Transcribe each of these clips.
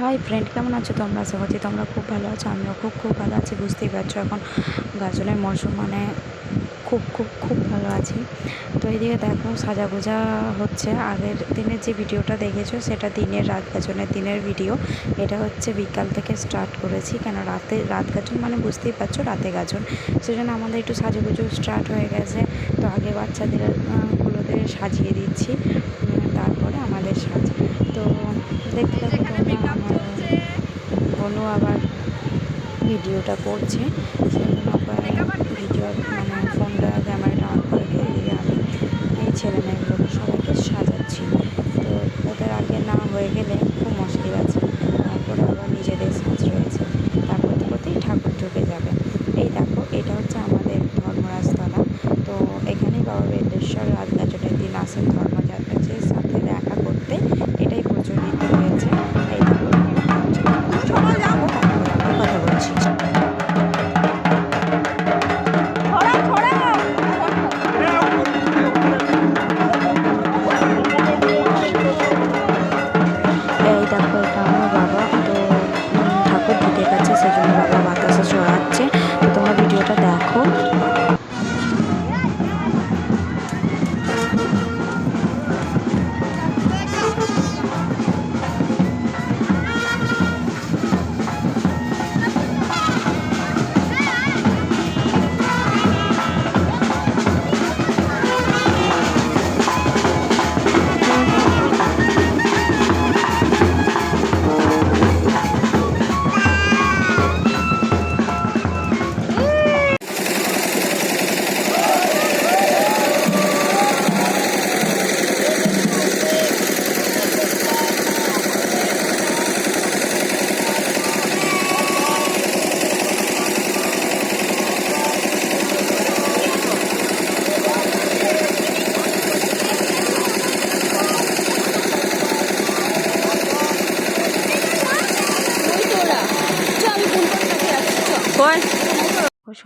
Hi friend কেমন আছো তোমরা? আশা করছি তোমরা খুব ভালো আছো। আমিও খুব খুব ভালো আছি, বুঝতেই পারছ এখন গাজনের মরশুম মানে খুব খুব খুব ভালো আছি। তো এইদিকে দেখো সাজা গোজা হচ্ছে। আগের দিনের যে ভিডিওটা দেখেছ, সেটা দিনের রাত গাজনের দিনের ভিডিও। এটা হচ্ছে বিকাল থেকে স্টার্ট করেছি, কেন রাতে, রাত গাজন মানে বুঝতেই পারছ, রাতে গাজন। সেজন্য আমাদের একটু সাজুগুজু স্টার্ট হয়ে গেছে। তো আগে বাচ্চাদের গুলোদের সাজিয়ে দিচ্ছি উম, তারপরে আমাদের সাজ তো দেখতে দেখো তোমরা আমার বোনও আবার ভিডিওটা করছে, সেজন্য ভিডিও মানে ফোনটা, ক্যামেরাটা অন করে দিয়ে আমি এই ছেলে মেয়েগুলোকে সবাইকে সাজাচ্ছি। তো ওদের আগে না হয়ে গেলে খুব মুশকিল আছে। তারপরে আবার নিজেদের সাজ রয়েছে। তারপর করতেই ঠাকুর ঢুকে যাবে। এই দেখো, এটা হচ্ছে আমাদের ধর্মরাজতলা। তো এখানেই বাবা বেদেশ্বর রাজগাজনের দিন আসেন ধর্মযাত্রার সাথে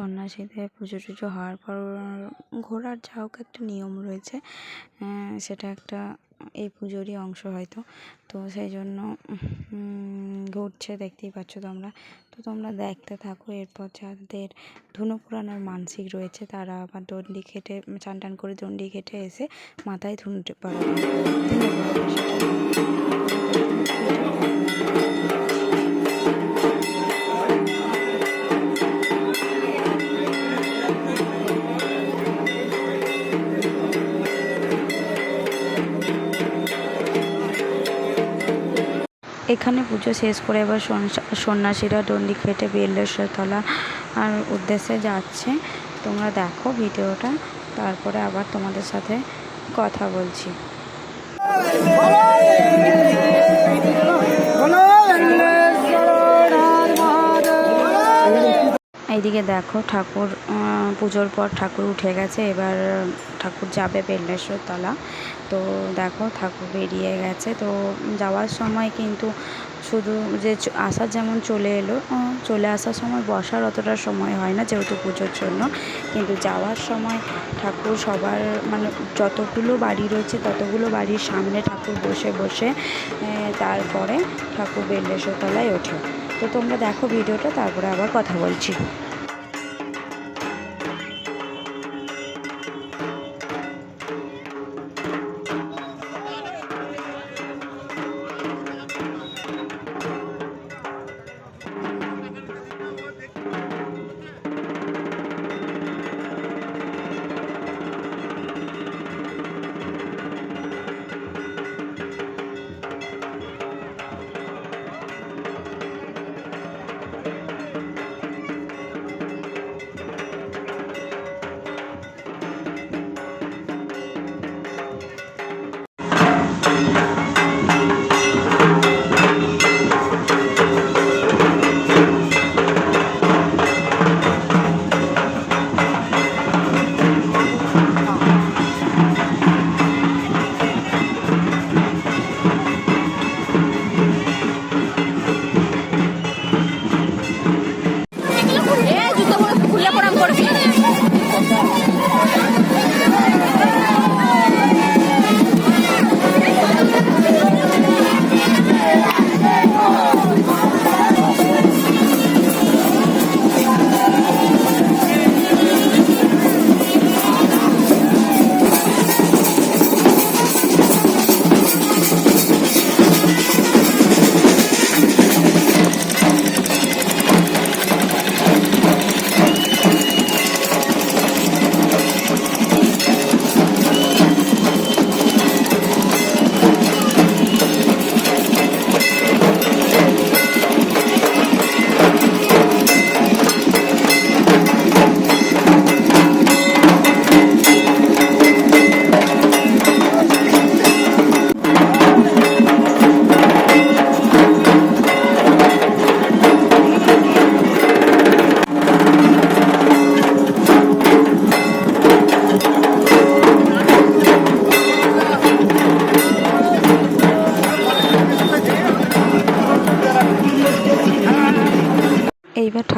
সন্ন্যাসীদের পুজো টুজো হওয়ার পর ঘোরার যা হোক একটা নিয়ম রয়েছে। সেটা একটা এই পুজোরই অংশ হয়তো। তো সেই জন্য ঘুরছে, দেখতেই পাচ্ছ তোমরা। তো তোমরা দেখতে থাকো। এরপর যাদের ধুনো পুরানোর মানসিক রয়েছে, তারা আবার দণ্ডি খেটে চান টান করে দণ্ডি খেটে এসে মাথায় ধুনতে পারে এখানে পুজো শেষ করে এবার সন্ন্যা- সন্ন্যাসীরা ডন্ডি খেটে বেল্লেশ্বর তলা, আর উদ্দেশ্যে যাচ্ছে। তোমরা দেখো ভিডিওটা, তারপরে আবার তোমাদের সাথে কথা বলছি। এইদিকে দেখো ঠাকুর পুজোর পর ঠাকুর উঠে গেছে। এবার ঠাকুর যাবে বেলেশ্বর তলা তো দেখো ঠাকুর বেরিয়ে গেছে। তো যাওয়ার সময় কিন্তু শুধু যে আসার যেমন চলে এলো চলে আসার সময় বসার অতটা সময় হয় না যেহেতু পুজোর জন্য। কিন্তু যাওয়ার সময় ঠাকুর সবার মানে যতগুলো বাড়ি রয়েছে, ততগুলো বাড়ির সামনে ঠাকুর বসে বসে তারপরে ঠাকুর বেলেশ্বর তলায় ওঠে। তো তোমরা দেখো ভিডিওটা তারপরে আবার কথা বলছি।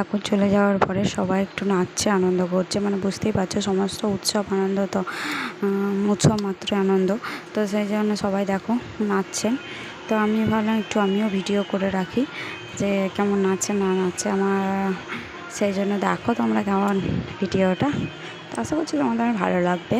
ঠাকুর চলে যাওয়ার পরে সবাই একটু নাচছে, আনন্দ করছে। মানে বুঝতেই পারছ, সমস্ত উৎসব আনন্দ তো উৎসব মাত্রই আনন্দ। তো সেই জন্য সবাই দেখো নাচছে তো আমি ভাবলাম একটু আমিও ভিডিও করে রাখি যে কেমন নাচছে না নাচছে আমার, সেই জন্য দেখো তোমরা কেমন ভিডিওটা। তো আশা করছি তোমাদের ভালো লাগবে।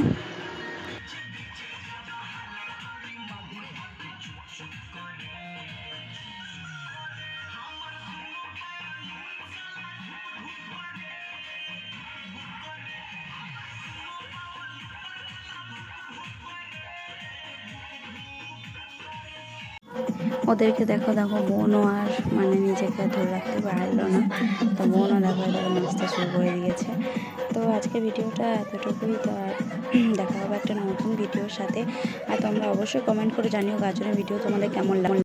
ওদেরকে দেখো দেখো, বোনও আর মানে নিজেকে ধরে রাখতে পারল না। তো বোনও দেখো দেখো, নাচতে শুরু করে দিয়েছে। তো আজকে ভিডিওটা এতটুকুই। তো দেখা হবে একটা নতুন ভিডিওর সাথে। আর তোমরা অবশ্যই কমেন্ট করে জানিও গাজনের ভিডিও তোমাদের কেমন লাগে